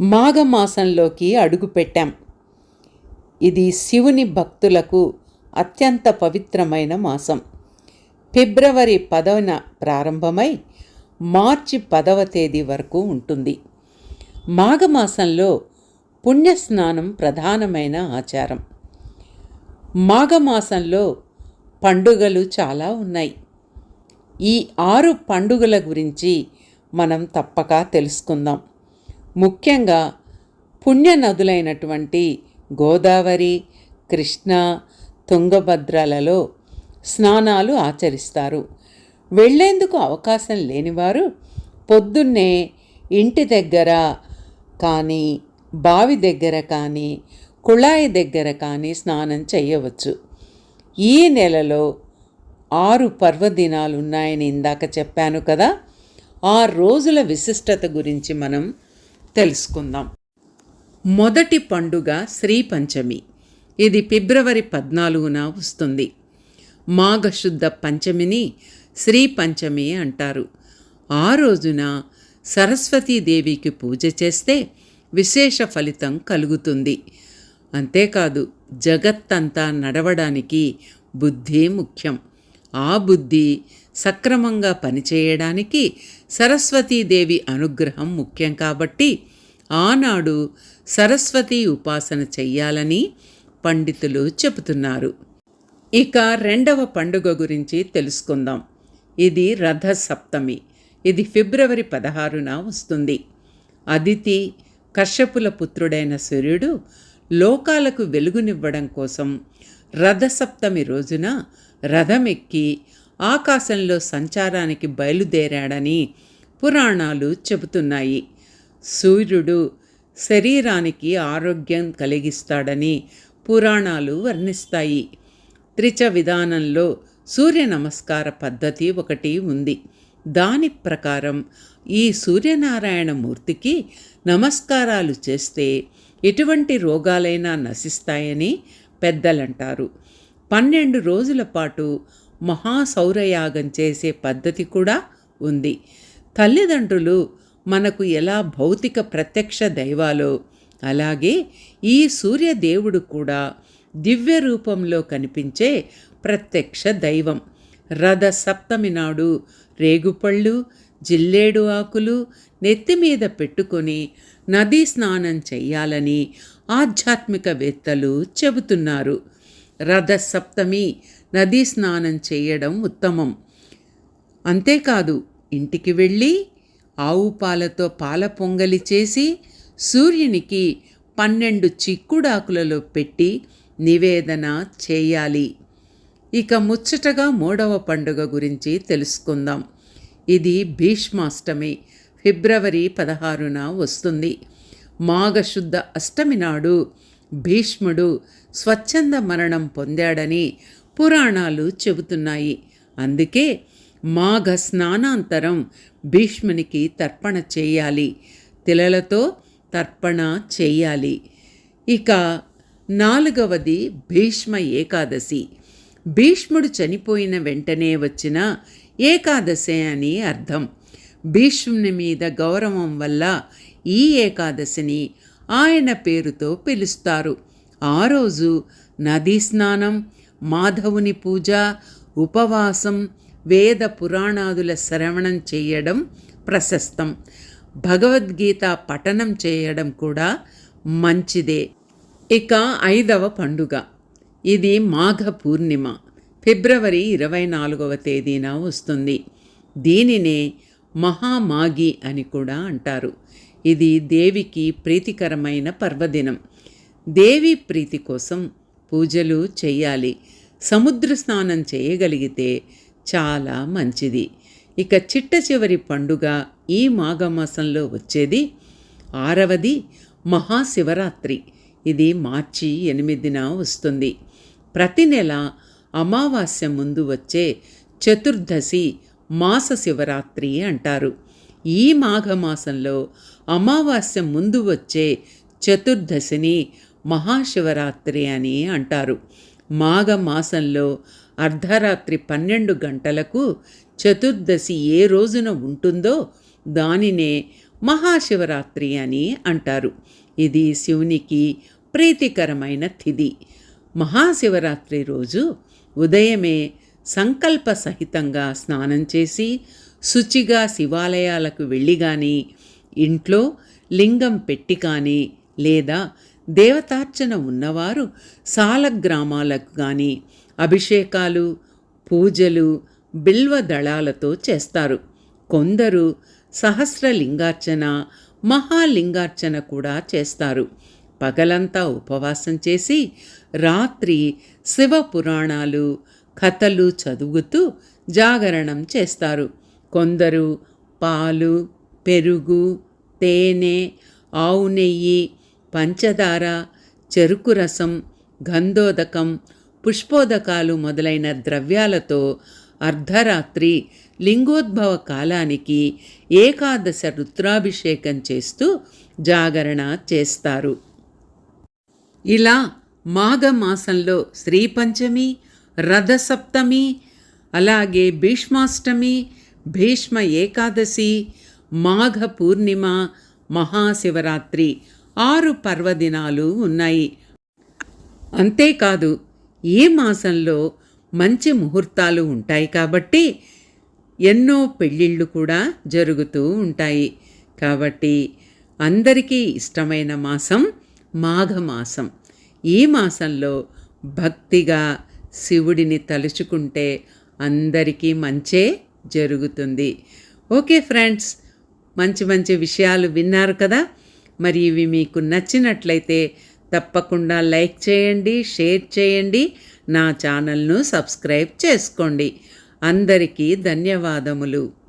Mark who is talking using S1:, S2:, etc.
S1: మాఘమాసంలోకి అడుగుపెట్టాం. ఇది శివుని భక్తులకు అత్యంత పవిత్రమైన మాసం. ఫిబ్రవరి పదవన ప్రారంభమై మార్చి పదవ తేదీ వరకు ఉంటుంది. మాఘమాసంలో పుణ్యస్నానం ప్రధానమైన ఆచారం. మాఘమాసంలో పండుగలు చాలా ఉన్నాయి. ఈ ఆరు పండుగల గురించి మనం తప్పక తెలుసుకుందాం. ముఖ్యంగా పుణ్య నదులైనటువంటి గోదావరి కృష్ణ తుంగభద్రలలో స్నానాలు ఆచరిస్తారు. వెళ్ళేందుకు అవకాశం లేనివారు పొద్దున్నే ఇంటి దగ్గర కానీ బావి దగ్గర కానీ కుళాయి దగ్గర కానీ స్నానం చేయవచ్చు. ఈ నెలలో ఆరు పర్వదినాలు ఉన్నాయని ఇందాక చెప్పాను కదా. ఆ రోజుల విశిష్టత గురించి మనం తెలుసుకుందాం. మొదటి పండుగ శ్రీపంచమి. ఇది ఫిబ్రవరి పద్నాలుగున వస్తుంది. మాఘశుద్ధ పంచమిని శ్రీపంచమి అంటారు. ఆ రోజున సరస్వతీదేవికి పూజ చేస్తే విశేష ఫలితం కలుగుతుంది. అంతేకాదు జగత్తంతా నడవడానికి బుద్ధి ముఖ్యం. ఆ బుద్ధి సక్రమంగా పనిచేయడానికి సరస్వతీదేవి అనుగ్రహం ముఖ్యం కాబట్టి ఆనాడు సరస్వతి ఉపాసన చెయ్యాలని పండితులు చెబుతున్నారు. ఇక రెండవ పండుగ గురించి తెలుసుకుందాం. ఇది రథ సప్తమి ఇది ఫిబ్రవరి పదహారున వస్తుంది. అదితి కశ్యపుల పుత్రుడైన సూర్యుడు లోకాలకు వెలుగునివ్వడం కోసం రథసప్తమి రోజున రథమెక్కి ఆకాశంలో సంచారానికి బయలుదేరాడని పురాణాలు చెబుతున్నాయి. సూర్యుడు శరీరానికి ఆరోగ్యం కలిగిస్తాడని పురాణాలు వర్ణిస్తాయి. త్రిచ విధానంలో సూర్య నమస్కార పద్ధతి ఒకటి ఉంది. దాని ప్రకారం ఈ సూర్యనారాయణ మూర్తికి నమస్కారాలు చేస్తే ఎటువంటి రోగాలైనా నశిస్తాయని పెద్దలంటారు. పన్నెండు రోజుల పాటు మహాసౌరయాగం చేసే పద్ధతి కూడా ఉంది. తల్లిదండ్రులు మనకు ఎలా భౌతిక ప్రత్యక్ష దైవాలో అలాగే ఈ సూర్యదేవుడు కూడా దివ్య రూపంలో కనిపించే ప్రత్యక్ష దైవం. రథ సప్తమి నాడు రేగుపళ్ళు జిల్లేడు ఆకులు నెత్తి మీద పెట్టుకొని నదీ స్నానం చెయ్యాలని ఆధ్యాత్మికవేత్తలు చెబుతున్నారు. రథ సప్తమి నదీ స్నానం చేయడం ఉత్తమం. అంతేకాదు ఇంటికి వెళ్ళి ఆవు పాలతో పాల పొంగలి చేసి సూర్యునికి పన్నెండు చిక్కుడాకులలో పెట్టి నివేదన చేయాలి. ఇక ముచ్చటగా మూడవ పండుగ గురించి తెలుసుకుందాం. ఇది భీష్మాష్టమి ఫిబ్రవరి పదహారున వస్తుంది. మాఘశుద్ధ అష్టమి నాడు భీష్ముడు స్వచ్ఛంద మరణం పొందాడని పురాణాలు చెబుతున్నాయి. అందుకే మాఘ స్నానాంతరం భీష్మునికి తర్పణ చేయాలి. తిలలతో తర్పణ చేయాలి. ఇక నాలుగవది భీష్మ ఏకాదశి. భీష్ముడు చనిపోయిన వెంటనే వచ్చిన ఏకాదశి అని అర్థం. భీష్ముని మీద గౌరవం వల్ల ఈ ఏకాదశిని ఆయన పేరుతో పిలుస్తారు. ఆ రోజు నదీ స్నానం మాధవుని పూజ ఉపవాసం వేద పురాణాదుల శ్రవణం చేయడం ప్రశస్తం. భగవద్గీత పఠనం చేయడం కూడా మంచిదే. ఇక ఐదవ పండుగ. ఇది మాఘ పూర్ణిమ. ఫిబ్రవరి ఇరవై నాలుగవ తేదీన వస్తుంది. దీనినే మహామాగి అని కూడా అంటారు. ఇది దేవికి ప్రీతికరమైన పర్వదినం. దేవి ప్రీతి కోసం పూజలు చేయాలి. సముద్ర స్నానం చేయగలిగితే చాలా మంచిది. ఇక చిట్ట చివరి పండుగ ఈ మాఘమాసంలో వచ్చేది ఆరవది మహాశివరాత్రి. ఇది మార్చి ఎనిమిదిన వస్తుంది. ప్రతి నెల అమావాస్య ముందు వచ్చే చతుర్దశి మాస శివరాత్రి అంటారు. ఈ మాఘమాసంలో అమావాస్య ముందు వచ్చే చతుర్దశిని మహాశివరాత్రి అని అంటారు. మాఘమాసంలో అర్ధరాత్రి పన్నెండు గంటలకు చతుర్దశి ఏ రోజున ఉంటుందో దానినే మహాశివరాత్రి అని అంటారు. ఇది శివునికి ప్రీతికరమైన తిథి. మహాశివరాత్రి రోజు ఉదయమే సంకల్ప సహితంగా స్నానం చేసి శుచిగా శివాలయాలకు వెళ్ళి కానీ ఇంట్లో లింగం పెట్టి కానీ లేదా దేవతార్చన ఉన్నవారు సాల గ్రామాలకు కానీ అభిషేకాలు పూజలు బిల్వ దళాలతో చేస్తారు. కొందరు సహస్రలింగార్చన మహాలింగార్చన కూడా చేస్తారు. పగలంతా ఉపవాసం చేసి రాత్రి శివ పురాణాలు కథలు చదువుతూ జాగరణం చేస్తారు. కొందరు పాలు పెరుగు తేనె ఆవు నెయ్యి పంచదార చెరుకు రసం గంధోదకం పుష్పోదకాలు మొదలైన ద్రవ్యాలతో అర్ధరాత్రి లింగోద్భవ కాలానికి ఏకాదశ రుద్రాభిషేకం చేస్తూ జాగరణ చేస్తారు. ఇలా మాఘమాసంలో శ్రీపంచమి రథసప్తమి అలాగే భీష్మాష్టమి భీష్మ ఏకాదశి మాఘ పూర్ణిమ మహాశివరాత్రి ఆరు పర్వదినాలు ఉన్నాయి. అంతేకాదు ఈ మాసంలో మంచి ముహూర్తాలు ఉంటాయి కాబట్టి ఎన్నో పెళ్ళిళ్ళు కూడా జరుగుతూ ఉంటాయి. కాబట్టి అందరికీ ఇష్టమైన మాసం మాఘమాసం ఈ మాసంలో భక్తిగా శివుడిని తలుచుకుంటే అందరికీ మంచే జరుగుతుంది. ఓకే ఫ్రెండ్స్ మంచి మంచి విషయాలు విన్నారు కదా. మరి ఇవి మీకు నచ్చినట్లయితే తప్పకుండా లైక్ చేయండి షేర్ చేయండి నా ఛానల్ను సబ్స్క్రైబ్ చేసుకోండి. అందరికీ ధన్యవాదములు.